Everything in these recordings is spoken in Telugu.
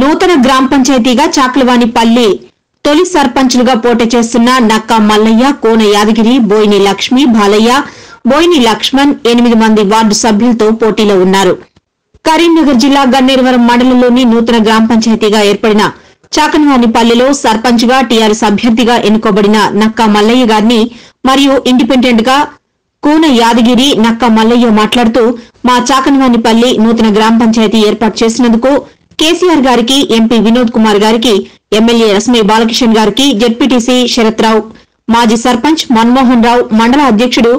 నూతన గ్రామ పంచాయతీగా చాకలవానిపల్లి తొలి సర్పంచ్లుగా పోటీ చేస్తున్న నక్కా మల్లయ్య కోన యాదగిరి బోయిని లక్ష్మి బాలయ్య బోయిని లక్ష్మణ్ ఎనిమిది మంది వార్డు సభ్యులతో పోటీలో ఉన్నారు. కరీంనగర్ జిల్లా గన్నేరువరం మండలంలోని నూతన గ్రామ పంచాయతీగా ఏర్పడిన చాకన్వానిపల్లిలో సర్పంచ్గా టీఆర్ఎస్ అభ్యర్థిగా ఎన్నుకోబడిన నక్కా మల్లయ్య గారిని మరియు ఇండిపెండెంట్గా కూన యాదగిరి నక్క మల్లయ్య మాట్లాడుతూ మా చాకన్వానిపల్లి నూతన గ్రామ పంచాయతీ ఏర్పాటు చేసినందుకు కేసీఆర్ గారికి ఎంపీ వినోద్ కుమార్ గారికి ఎమ్మెల్యే రశ్మి బాలకిషన్ గారికి జెడ్పీటీసీ శరత్ రావు మాజీ సర్పంచ్ మన్మోహన్ రావు మండల అధ్యక్షుడు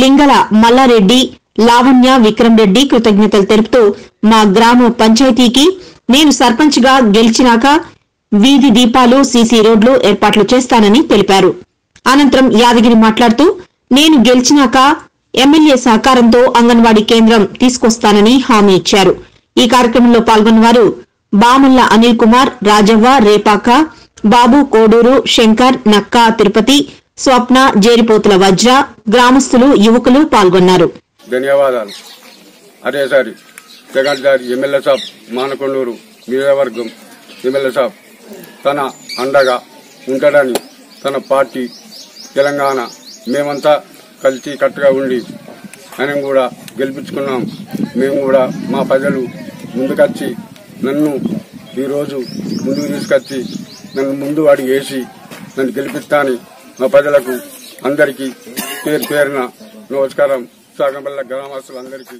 లింగల మల్లారెడ్డి లావణ్య విక్రమ్ రెడ్డి కృతజ్ఞతలు తెలుపుతూ మా గ్రామ పంచాయతీకి నేను సర్పంచ్గా గెలిచినాక వీధి దీపాలు సీసీ రోడ్లు ఏర్పాట్లు చేస్తానని తెలిపారు. అనంతరం యాదగిరి మాట్లాడుతూ నేను గెలిచినాక ఎమ్మెల్యే సహకారంతో అంగన్వాడీ కేంద్రం తీసుకొస్తానని హామీ ఇచ్చారు. ఈ కార్యక్రమంలో పాల్గొన్నవారు బాముల్ల అనిల్ కుమార్ రాజవ్వ రేపాక బాబు కోడూరు శంకర్ నక్కా తిరుపతి స్వప్న జేరిపోతుల వజ్ర గ్రామస్తులు యువకులు పాల్గొన్నారు. ధన్యవాదాలు. అదే సార్ జగన్దారి ఎమ్మెల్యే సాబ్ మానకొండూరు నియోజకవర్గం ఎమ్మెల్యే సాబ్ తన అండగా ఉంటాడని తన పార్టీ తెలంగాణ మేమంతా కలిసి కట్టుగా ఉండి ఆయన కూడా గెలిపించుకున్నాం. మేము కూడా మా ప్రజలు ముందుకొచ్చి నన్ను ఈరోజు ముందుకు తీసుకొచ్చి నన్ను ముందు వాడి వేసి నన్ను గెలిపిస్తాని మా ప్రజలకు అందరికీ పేరు పేరున నమస్కారం. సాగంపల్ల గ్రామస్తులందరికీ.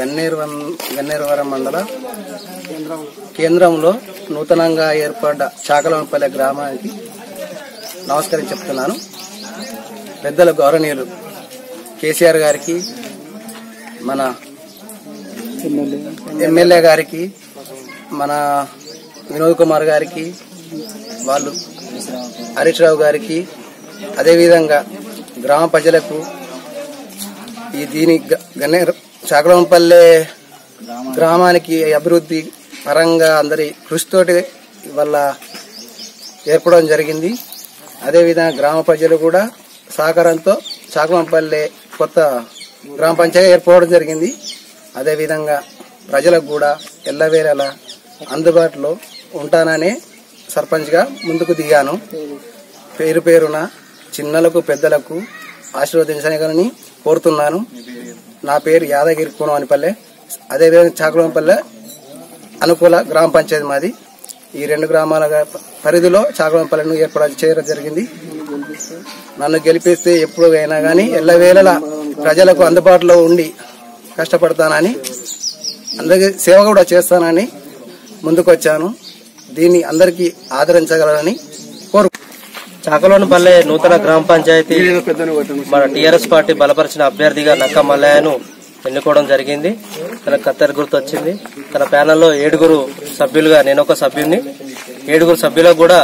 గన్నేరువరం గన్నేరువరం మండల కేంద్రంలో నూతనంగా ఏర్పడ్డ చాకలవనపల్లె గ్రామానికి నమస్కారం చెప్తున్నాను. పెద్దల గౌరవనీయులు కేసీఆర్ గారికి మన ఎమ్మెల్యే గారికి మన వినోద్ కుమార్ గారికి వాళ్ళు హరీష్ రావు గారికి అదేవిధంగా గ్రామ ప్రజలకు ఈ దీని గ- చాకలంపల్లె గ్రామానికి అభివృద్ధి పరంగా అందరి కృషితోటి వల్ల ఏర్పడడం జరిగింది. అదేవిధంగా గ్రామ ప్రజలు కూడా సహకారంతో చాకలంపల్లె కొత్త గ్రామ పంచాయతీ ఏర్పడడం జరిగింది. అదేవిధంగా ప్రజలకు కూడా ఎల్లవేళలా అందుబాటులో ఉంటాననే సర్పంచ్గా ముందుకు దిగాను. పేరు పేరున చిన్నలకు పెద్దలకు ఆశీర్వదించగలని కోరుతున్నాను. నా పేరు యాదగిరి కూనవానిపల్లె అదేవిధంగా చాకులపల్లె అనుకూల గ్రామ పంచాయతీ మాది. ఈ రెండు గ్రామాల పరిధిలో చాకులపల్లెను ఏర్పాటు చేయడం జరిగింది. నన్ను గెలిపిస్తే ఎప్పుడు అయినా కానీ ఎల్లవేళలా ప్రజలకు అందుబాటులో ఉండి కష్టపడతానని అందరికీ సేవ కూడా చేస్తానని ముందుకొచ్చాను. దీన్ని అందరికీ ఆదరించగలరని కోరు చాకలోనిపల్లె నూతన గ్రామ పంచాయతీ మన టీఆర్ఎస్ పార్టీ బలపరిచిన అభ్యర్థిగా నక్క మల్లయ్యను ఎన్నుకోవడం జరిగింది. తన కత్తెర గుర్తు వచ్చింది. తన ప్యానల్లో ఏడుగురు సభ్యులుగా నేను ఒక సభ్యుని ఏడుగురు సభ్యులకు కూడా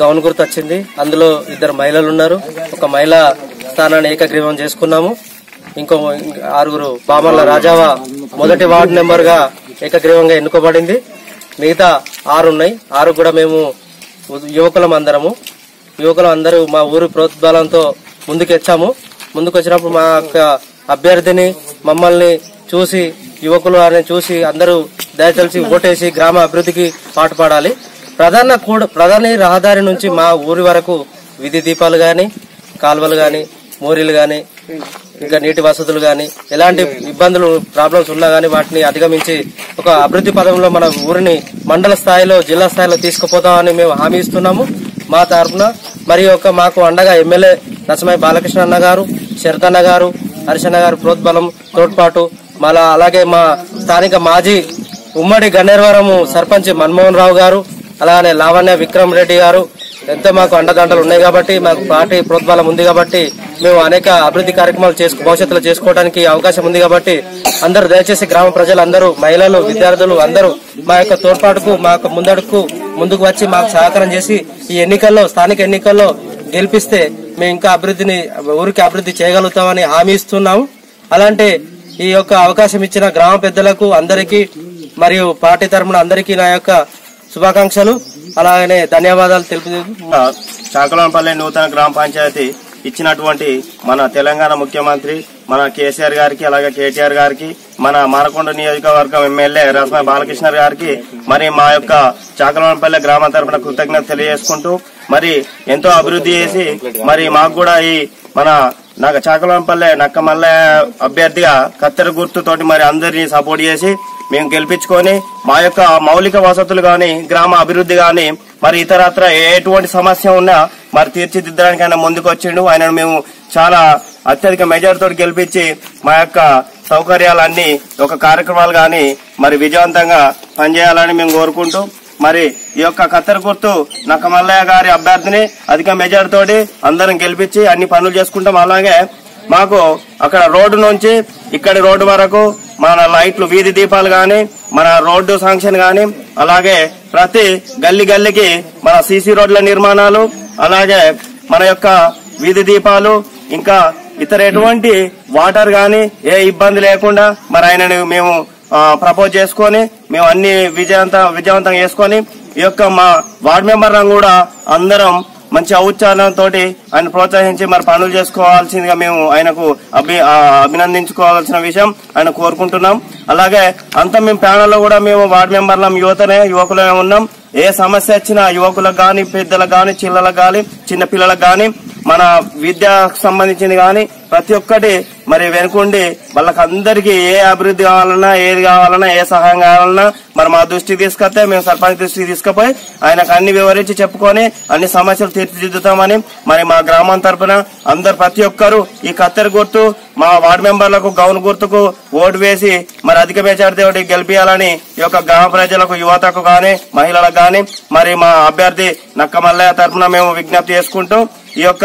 గౌన్ గుర్తు వచ్చింది. అందులో ఇద్దరు మహిళలు ఉన్నారు. ఒక మహిళా స్థానాన్ని ఏకగ్రీవం చేసుకున్నాము. ఇంకో ఆరుగురు బామల్ల రాజావా మొదటి వార్డు నెంబర్గా ఏకగ్రీవంగా ఎన్నుకోబడింది. మిగతా ఆరు ఉన్నాయి. ఆరు కూడా మేము యువకులం అందరము. యువకులం అందరూ మా ఊరి ప్రోత్సాహంతో ముందుకెచ్చాము. ముందుకు వచ్చినప్పుడు మా యొక్క అభ్యర్థిని మమ్మల్ని చూసి యువకులు అని చూసి అందరూ దయచలిసి ఓటేసి గ్రామ అభివృద్ధికి పాటుపడాలి ప్రధాన కూడ- ప్రధాన రహదారి నుంచి మా ఊరి వరకు విధి దీపాలు గాని కాలువలు గాని మోరీలు కానీ ఇంకా నీటి వసతులు గాని ఎలాంటి ఇబ్బందులు ప్రాబ్లమ్స్ ఉన్నా గానీ వాటిని అధిగమించి ఒక అభివృద్ధి పదంలో మన ఊరిని మండల స్థాయిలో జిల్లా స్థాయిలో తీసుకుపోతామని మేము హామీ ఇస్తున్నాము. మా తరఫున మరి ఒక మాకు అండగా ఎమ్మెల్యే నరసింహ బాలకృష్ణ అన్న గారు శరతన్న గారు హరిశన్న గారు ప్రోత్బలం తోడ్పాటు మళ్ళా అలాగే మా స్థానిక మాజీ ఉమ్మడి గన్నేరవరం సర్పంచ్ మన్మోహన్ రావు గారు అలానే లావణ్య విక్రమ్ రెడ్డి గారు. ఎంతో మాకు అండదండలు ఉన్నాయి కాబట్టి మాకు పార్టీ ప్రోత్బలం ఉంది కాబట్టి మేము అనేక అభివృద్ధి కార్యక్రమాలు చేసుకు భవిష్యత్తులో చేసుకోవడానికి అవకాశం ఉంది కాబట్టి అందరూ దయచేసి గ్రామ ప్రజలందరూ మహిళలు విద్యార్థులు అందరూ మా యొక్క తోడ్పాటుకు మా యొక్క ముందడుకు ముందుకు వచ్చి మాకు సహకారం చేసి ఈ ఎన్నికల్లో స్థానిక ఎన్నికల్లో గెలిపిస్తే మేము ఇంకా అభివృద్ధిని ఊరికి అభివృద్ధి చేయగలుగుతామని హామీ ఇస్తున్నాము. అలాంటి ఈ యొక్క అవకాశం ఇచ్చిన గ్రామ పెద్దలకు అందరికీ మరియు పార్టీ తరఫున అందరికీ నా యొక్క శుభాకాంక్షలు. అలాగనే ధన్యవాదాలు తెలుపు చాకలంపల్లి నూతన గ్రామ పంచాయతీ ఇచ్చినటువంటి మన తెలంగాణ ముఖ్యమంత్రి మన కేసీఆర్ గారికి అలాగే కేటీఆర్ గారికి మన మారకొండ నియోజకవర్గం ఎమ్మెల్యే రసమ బాలకృష్ణ గారికి మరి మా యొక్క చాకలవనపల్లె గ్రామం తరపున కృతజ్ఞత తెలియజేసుకుంటూ మరి ఎంతో అభివృద్ధి చేసి మరి మాకు కూడా ఈ మన నాకు చాకలవనపల్లె నక్క మల్ల అభ్యర్థిగా కత్తెర గుర్తుతోటి మరి అందరినీ సపోర్ట్ చేసి మేము గెలిపించుకొని మా యొక్క మౌలిక వసతులు గాని గ్రామ అభివృద్ధి గాని మరి ఇతరత్ర ఎటువంటి సమస్య ఉన్నా మరి తీర్చిదిద్దడానికి ఆయన ముందుకు వచ్చిండు ఆయనను మేము చాలా అత్యధిక మెజార్టీతో గెలిపించి మా యొక్క సౌకర్యాలన్నీ ఒక కార్యక్రమాలు గాని మరి విజయవంతంగా పనిచేయాలని మేము కోరుకుంటూ మరి ఈ యొక్క కత్తెర గుర్తు నక్కమల్లయ్య గారి అభ్యర్థిని అధిక మెజార్టీతోటి అందరం గెలిపించి అన్ని పనులు చేసుకుంటాం. అలాగే మాకు అక్కడ రోడ్డు నుంచి ఇక్కడి రోడ్డు వరకు మన లైట్లు వీధి దీపాలు గాని మన రోడ్డు శాంక్షన్ గాని అలాగే ప్రతి గల్లి గల్లికి మన సీసీ రోడ్ల నిర్మాణాలు అలాగే మన యొక్క వీధి దీపాలు ఇంకా ఇతర ఎటువంటి వాటర్ గాని ఏ ఇబ్బంది లేకుండా మరి ఆయనని మేము ప్రపోజ్ చేసుకొని మేము అన్ని విజయవంత విజయవంతం చేసుకొని ఈ యొక్క మా వార్డు మెంబర్ కూడా అందరం మంచి ఔచ్చారణతో ఆయన ప్రోత్సహించి మరి పనులు చేసుకోవాల్సిందిగా మేము ఆయనకు అభి అభినందించుకోవాల్సిన విషయం ఆయన కోరుకుంటున్నాం. అలాగే అంతా మేము ప్యానల్లో కూడా మేము వార్డు మెంబర్లం యువతనే యువకులమే ఉన్నాం. ఏ సమస్య వచ్చినా యువకులకు గాని పెద్దలకు గాని చిల్లలకు గాని చిన్న పిల్లలకు గాని మన విద్యకు సంబంధించింది కానీ ప్రతి ఒక్కటి మరి వెనుకుండి వాళ్ళకందరికీ ఏ అభివృద్ధి కావాలన్నా ఏది కావాలన్నా ఏ సహాయం కావాలన్నా మరి మా దృష్టికి తీసుకొస్తే మేము సర్పంచ్ దృష్టికి తీసుకుపోయి ఆయనకు అన్ని వివరించి చెప్పుకొని అన్ని సమస్యలు తీర్చిదిద్దుతామని మరి మా గ్రామం తరపున అందరు ప్రతి ఒక్కరు ఈ కత్తెర గుర్తు మా వార్డు మెంబర్లకు గౌన్ గుర్తుకు ఓటు వేసి మరి అధిక మెజార్టీ గెలిపించాలని ఈ యొక్క గ్రామ ప్రజలకు యువతకు గాని మహిళలకు గాని మరి మా అభ్యర్థి నక్క మల్లయ్య మేము విజ్ఞప్తి చేసుకుంటూ ఈ యొక్క